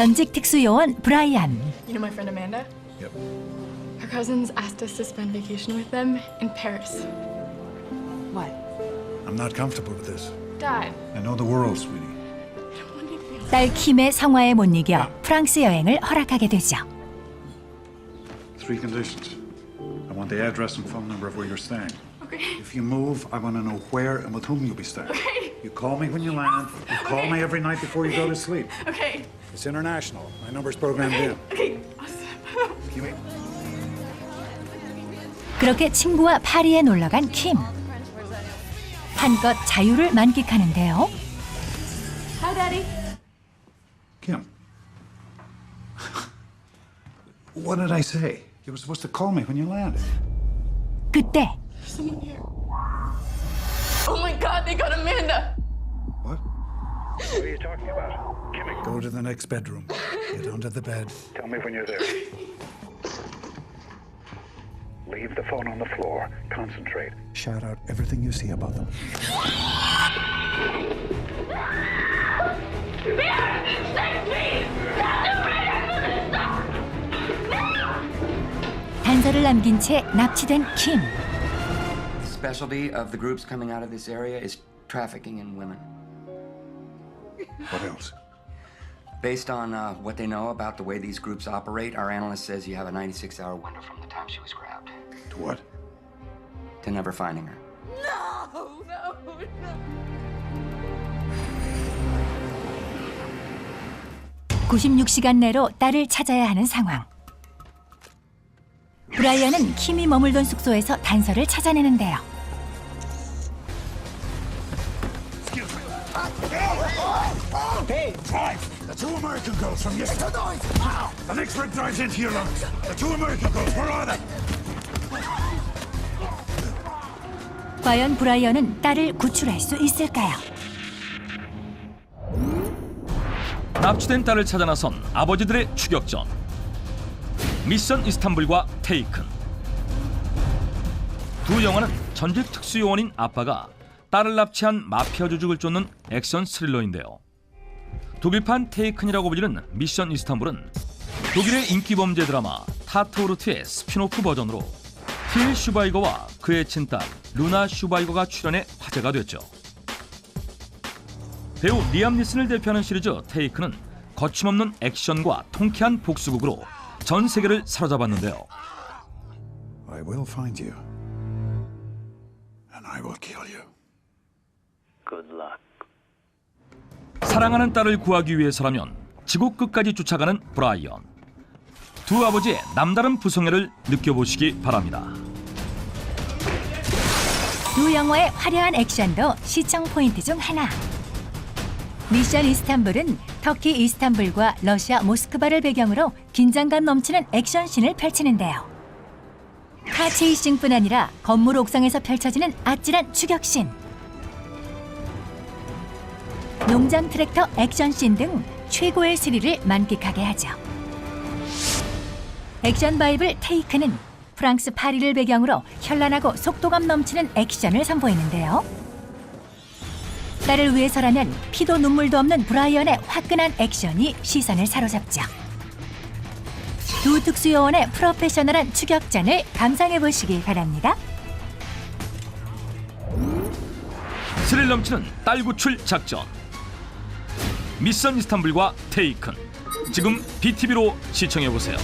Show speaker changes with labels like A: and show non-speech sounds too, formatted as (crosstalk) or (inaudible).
A: 전직 특수요원 브라이언.
B: You know my friend Amanda?
C: Yep.
B: Her cousins asked us to spend vacation with them in Paris.
D: What?
C: I'm not comfortable with this.
B: Dad,
C: I know the world, sweetie.
B: I don't want anything else.
A: 딸 킴의 성화에 못 이겨 프랑스 여행을 허락하게 되죠.
C: Three conditions. I want the address and phone number of where you're staying.
B: Okay.
C: If you move, I want to know where and with whom you'll be staying.
B: Okay.
C: You call me when you land. You call me every night before you go to sleep. (laughs)
B: Okay.
C: It's international. My number's programmed in.
B: Okay. Awesome.
C: Give me.
A: 그렇게 친구와 파리에 놀러 간 킴. 한껏 자유를 만끽하는데요.
B: Hi, Daddy.
C: Kim. (laughs) what did I say? You were supposed to call me when you landed.
A: 그때
B: There's someone here. Oh my God, they got Amanda.
C: What?
E: What are you talking about? Kimmy,
C: Go to the next bedroom. Get under the bed.
E: tell me when you're there. Leave the phone on the floor. Concentrate.
C: Shout out everything you see about them.
A: 단서를 남긴 채 납치된 킴.
F: The specialty of the groups coming out of this area is trafficking in women.
C: What else?
F: Based on uh, what they know about the way these groups operate, our analyst says you have a 96 hour window from the time she was grabbed
C: To what?
F: to never finding her.
A: 96시간 내로 딸을 찾아야 하는 상황. 브라이언은 킴이 머물던 숙소에서 단서를 찾아내는데요. 과연 브라이언은 딸을 구출할 수 있을까요?
G: 납치된 딸을 찾아 나선 아버지들의 추격전 미션 이스탄불과 테이큰. 두 영화는 전직 특수요원인 아빠가 딸을 납치한 마피아 조직을 쫓는 액션 스릴러인데요. 독일판 테이큰이라고 불리는 미션 이스탄불은 독일의 인기 범죄 드라마 타트오르트의 스피노프 버전으로 틸 슈바이거와 그의 친딸 루나 슈바이거가 출연해 화제가 됐죠. 배우 리암 니슨을 대표하는 시리즈 테이크는 거침없는 액션과 통쾌한 복수극으로 전 세계를 사로잡았는데요.
C: I will find you. And I will kill you.
E: Good luck.
G: 사랑하는 딸을 구하기 위해서라면 지구 끝까지 쫓아가는 브라이언. 두 아버지의 남다른 부성애를 느껴보시기 바랍니다.
A: 두 영화의 화려한 액션도 시청 포인트 중 하나. 미션 이스탄불은 터키 이스탄불과 러시아 모스크바를 배경으로 긴장감 넘치는 액션씬을 펼치는데요. 카체이싱뿐 아니라 건물 옥상에서 펼쳐지는 아찔한 추격씬, 농장 트랙터 액션씬 등 최고의 스릴을 만끽하게 하죠. 액션 바이블 테이크는 프랑스 파리를 배경으로 현란하고 속도감 넘치는 액션을 선보이는데요. 딸을 위해서라면 피도 눈물도 없는 브라이언의 화끈한 액션이 시선을 사로잡죠. 두 특수요원의 프로페셔널한 추격전을 감상해 보시기 바랍니다.
G: 스릴 넘치는 딸 구출 작전. 미션 이스탄불과 테이큰. 지금 BTV로 시청해 보세요.